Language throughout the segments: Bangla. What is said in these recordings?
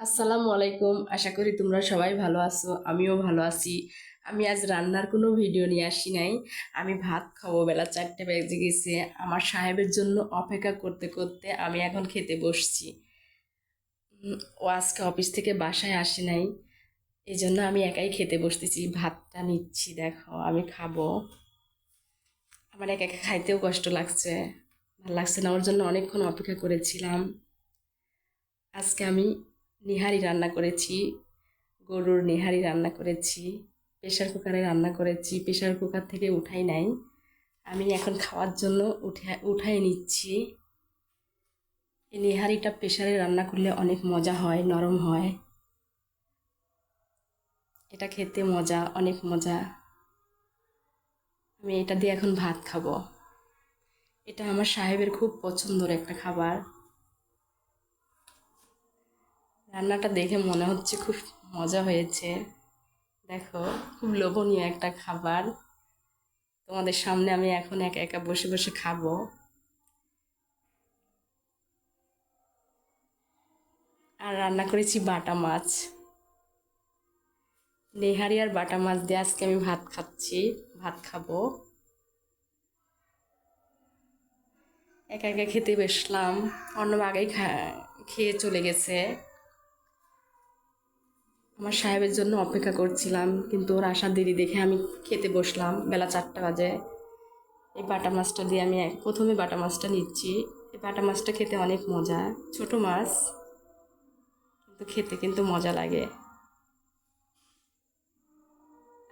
আসসালামু আলাইকুম। আশা করি তোমরা সবাই ভালো আছো, আমিও ভালো আছি। আমি আজ রান্নার কোনো ভিডিও নিয়ে আসি নাই। আমি ভাত খাব, বেলা চারটে বেজে গেছে। আমার সাহেবের জন্য অপেক্ষা করতে করতে আমি এখন খেতে বসছি। ও আজকে অফিস থেকে বাসায় আসে নাই। এই জন্য আমি একাই খেতে বসতেছি। ভাতটা নিচ্ছি, দেখো, আমি খাব। আমার একা একা খাইতেও কষ্ট লাগছে। ভালো লাগছে না, ওর জন্য অনেকক্ষণ অপেক্ষা করেছিলাম। আজকে আমি নিহারি রান্না করেছি, গরুর নিহারি রান্না করেছি প্রেশার কুকারে রান্না করেছি প্রেশার কুকার থেকে উঠাই নাই। আমি এখন খাওয়ার জন্য উঠে, উঠাই নিচ্ছি। এই নিহারিটা প্রেশারে রান্না করলে অনেক মজা হয়, নরম হয়। এটা খেতে মজা, অনেক মজা। আমি এটা দিয়ে এখন ভাত খাব। এটা আমার সাহেবের খুব পছন্দের একটা খাবার। রান্নাটা দেখে মনে হচ্ছে খুব মজা হয়েছে। দেখো, খুব লোভনীয় একটা খাবার। তোমাদের সামনে আমি এখন একা একা বসে বসে খাব। আর রান্না করেছি বাটা মাছ। নেহারি আর বাটা মাছ দিয়ে আজকে আমি ভাত খাচ্ছি, ভাত খাব। একা একা খেতে বসলাম। অন্য আগেই খেয়ে চলে গেছে। আমার সাহেবের জন্য অপেক্ষা করছিলাম, কিন্তু ওর আসার দেরি দেখে আমি খেতে বসলাম। বেলা চারটা বাজে। এই বাটা মাছটা দিয়ে আমি প্রথমে বাটা মাছটা নিচ্ছি। এই বাটা মাছটা খেতে অনেক মজা। ছোট মাছ, কিন্তু খেতে কিন্তু মজা লাগে।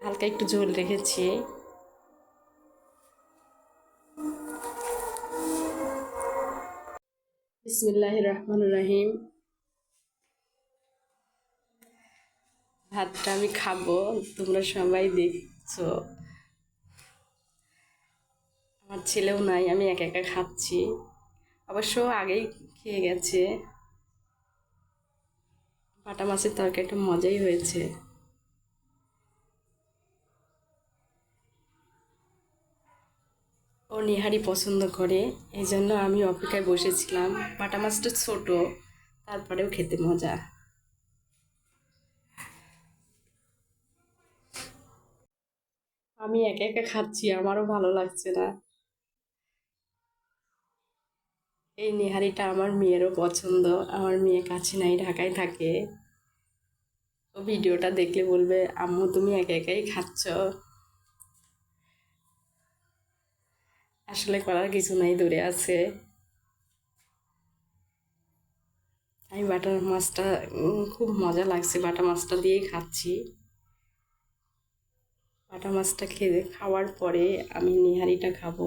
হালকা একটু ঝোল রেখেছি। বিসমিল্লাহ রহমান রাহিম। ভাতটা আমি খাব, তোমরা সবাই দেখছ। আমার ছেলেও নাই, আমি একা একা খাচ্ছি। অবশ্য আগেই খেয়ে গেছে। বাটা মাছের তরকারি তরকারিটা মজাই হয়েছে। ও নিহারি পছন্দ করে এই জন্য আমি অপেক্ষায় বসেছিলাম। বাটা মাছটা ছোট, তারপরেও খেতে মজা। আমি একা একা খাচ্ছি, আমারও ভালো লাগছে না। এই নেহারিটা আমার মেয়েরও পছন্দ, আমার মেয়ে কাছে নাই, ঢাকায় থাকে। ও ভিডিওটা দেখলে বলবে, আম্মু, তুমি একা একাই খাচ্ছ? আসলে করার কিছু নাই, দূরে আছে। আমি বাটার মাছটা খুব মজা লাগছে বাটা মাছটা দিয়েই খাচ্ছি। বাটা মাছটা খেয়ে খাওয়ার পরে আমি নিহারিটা খাব।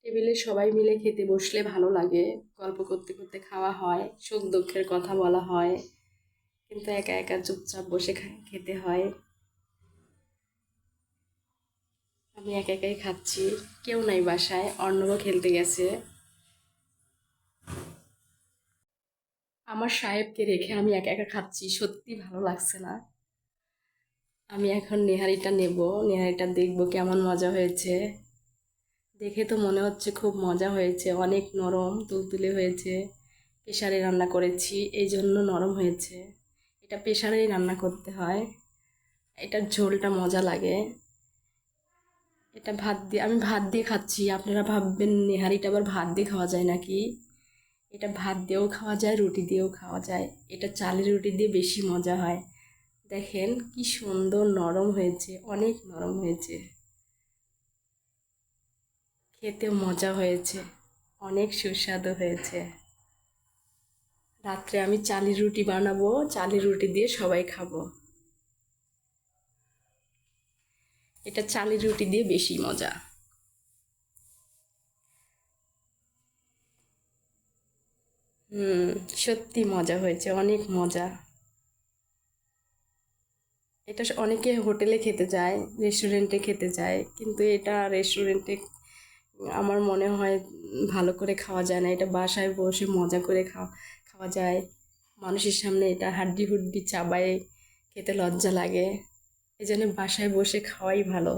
টেবিলে সবাই মিলে খেতে বসলে ভালো লাগে, গল্প করতে করতে খাওয়া হয়, সুখ দুঃখের কথা বলা হয়, কিন্তু একা একা চুপচাপ বসে খেতে হয়। আমি একা একাই খাচ্ছি, কেউ নাই বাসায়, অর্ণবও খেলতে গেছে। আমার সাহেবকে রেখে আমি একা একা খাচ্ছি, সত্যি ভালো লাগছে না। আমি এখন নেহারিটা নেব, নেহারিটা দেখব কেমন মজা হয়েছে। দেখে তো মনে হচ্ছে খুব মজা হয়েছে, অনেক নরম, তুলতুলে হয়েছে। প্রেশারে রান্না করেছি এই জন্য নরম হয়েছে। এটা প্রেশারেই রান্না করতে হয়। এটার ঝোলটা মজা লাগে। এটা ভাত দিয়ে, আমি ভাত দিয়ে খাচ্ছি, আপনারা ভাববেন নেহারিটা আবার ভাত দিয়ে খাওয়া যায় নাকি? এটা ভাত দিয়েও খাওয়া যায়, রুটি দিয়েও খাওয়া যায়। এটা চালের রুটি দিয়ে বেশি মজা হয়। দেখেন কি সুন্দর নরম হয়েছে, অনেক নরম হয়েছে। খেতেও মজা হয়েছে, অনেক সুস্বাদু হয়েছে। রাত্রে আমি চালের রুটি বানাবো, চালের রুটি দিয়ে সবাই খাব। এটা চালের রুটি দিয়ে বেশি মজা। হুম, সত্যি মজা হয়েছে, অনেক মজা। এটা অনেকে হোটেলে খেতে যায় রেস্টুরেন্টে খেতে যায়, কিন্তু এটা রেস্টুরেন্টে আমার মনে হয় ভালো করে খাওয়া যায় না। এটা বাসায় বসে মজা করে খাওয়া খাওয়া যায়। মানুষের সামনে এটা হাড্ডি হুড্ডি চাবায় খেতে লজ্জা লাগে। এই জন্য বাসায় বসে খাওয়াই ভালো।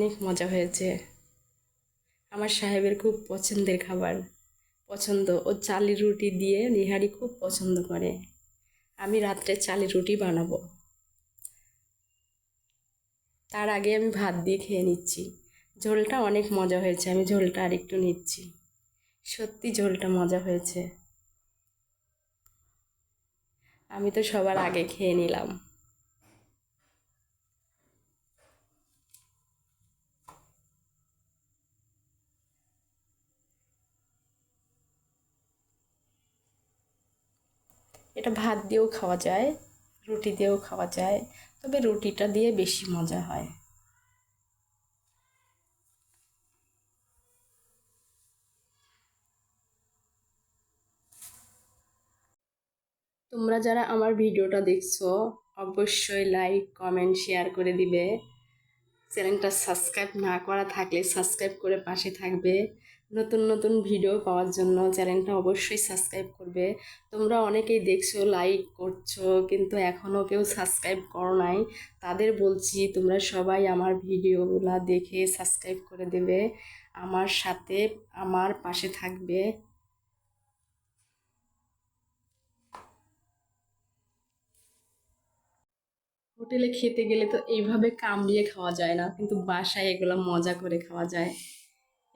অনেক মজা হয়েছে। আমার সাহেবের খুব পছন্দের খাবার। পছন্দ। ও চালের রুটি দিয়ে নিহারি খুব পছন্দ করে। আমি রাত্রে চালের রুটি বানাবো। তার আগে আমি ভাত দিয়ে খেয়ে নিচ্ছি। ঝোলটা অনেক মজা হয়েছে। আমি ঝোলটা আর একটু নিচ্ছি। সত্যি ঝোলটা মজা হয়েছে। আমি তো সবার আগে খেয়ে নিলাম। এটা ভাত দিয়েও খাওয়া যায়, রুটি দিয়েও খাওয়া যায়, তবে রুটিটা দিয়ে বেশি মজা হয়। তোমরা যারা আমার ভিডিওটা দেখছ, অবশ্যই লাইক কমেন্ট শেয়ার করে দিবে। চ্যানেলটা সাবস্ক্রাইব না করা থাকলে সাবস্ক্রাইব করে পাশে থাকবে। নতুন নতুন ভিডিও পাওয়ার জন্য চ্যানেলটা অবশ্যই সাবস্ক্রাইব করবে। তোমরা অনেকেই দেখছ লাইক করছ, কিন্তু এখনও কেউ সাবস্ক্রাইব করো নাই। তাদের বলছি, তোমরা সবাই আমার ভিডিওগুলো দেখে সাবস্ক্রাইব করে দেবে। আমার সাথে, আমার পাশে থাকবে। হোটেলে খেতে গেলে তো এইভাবে কামড়িয়ে খাওয়া যায় না, কিন্তু বাসায় এগুলো মজা করে খাওয়া যায়।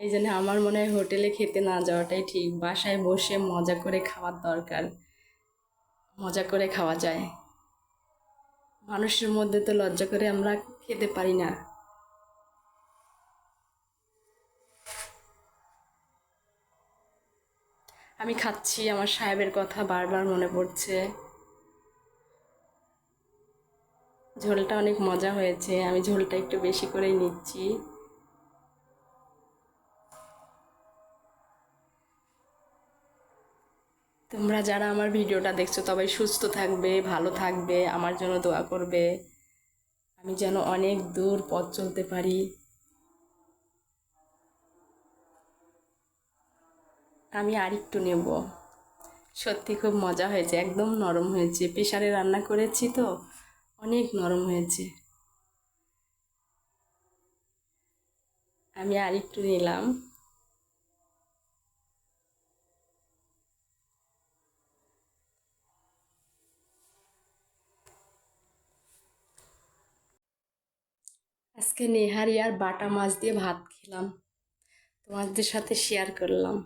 এই জন্য আমার মনে হয় হোটেলে খেতে না যাওয়াটাই ঠিক। বাসায় বসে মজা করে খাওয়ার দরকার। মজা করে খাওয়া যায়। মানুষের মধ্যে তো লজ্জা করে আমরা খেতে পারি না। আমি খাচ্ছি, আমার সাহেবের কথা বারবার মনে পড়ছে। ঝোলটা অনেক মজা হয়েছে, আমি ঝোলটা একটু বেশি করেই নিচ্ছি। তোমরা যারা আমার ভিডিওটা দেখছ সবাই সুস্থ থাকবে, ভালো থাকবে, আমার জন্য দোয়া করবে। আমি যেন অনেক দূর পথ চলতে পারি। আমি আরেকটু নেব। সত্যি খুব মজা হয়েছে, একদম নরম হয়েছে। প্রেশারে রান্না করেছি তো, অনেক নরম হয়েছে। আমি আরেকটু নিলাম। আজকে নেহারি আর বাটা মাছ দিয়ে ভাত খেলাম। তোমাদের সাথে শেয়ার করলাম।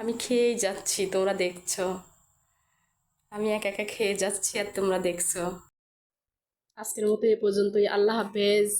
আমি খেয়েই যাচ্ছি, তোমরা দেখছ। আমি একা একা খেয়ে যাচ্ছি আর তোমরা দেখছ। আজকের মতো এ পর্যন্তই। আল্লাহ হাফেজ।